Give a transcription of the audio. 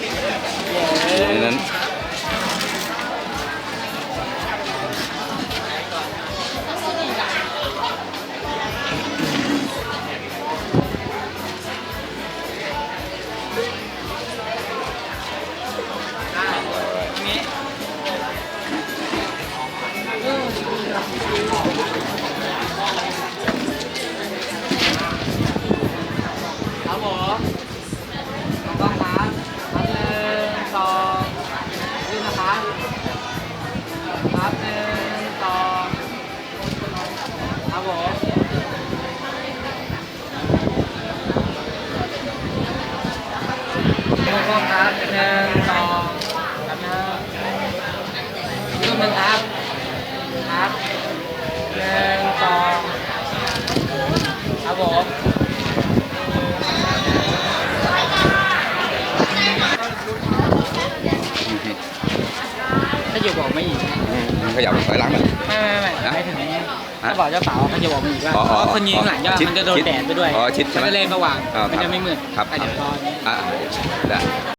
ในนั้นครับผม กล้องครับหนึ่งสองครับหนึ่งยืนหนึ่งครับครับหนึ่งสองครับผมถ้าอยู่บอกไม่อีกอืมขยับถอยหลังหน่อยไม่ไม่ไม่ไม่ถึง ถ้าบอกเจ้าสาวเขาจะบอกไม่อีกว่าอ๋อเพอ๋อราะคนยิงข้างหลังก็ชิดมันจะโดนชิดแดดไปด้วยอ๋อชิดใช่ไหมนจะเลนสว่างอ่ามันครัจะบไม่มืดครับ อะเดี๋ยวรอนี้อ่าได้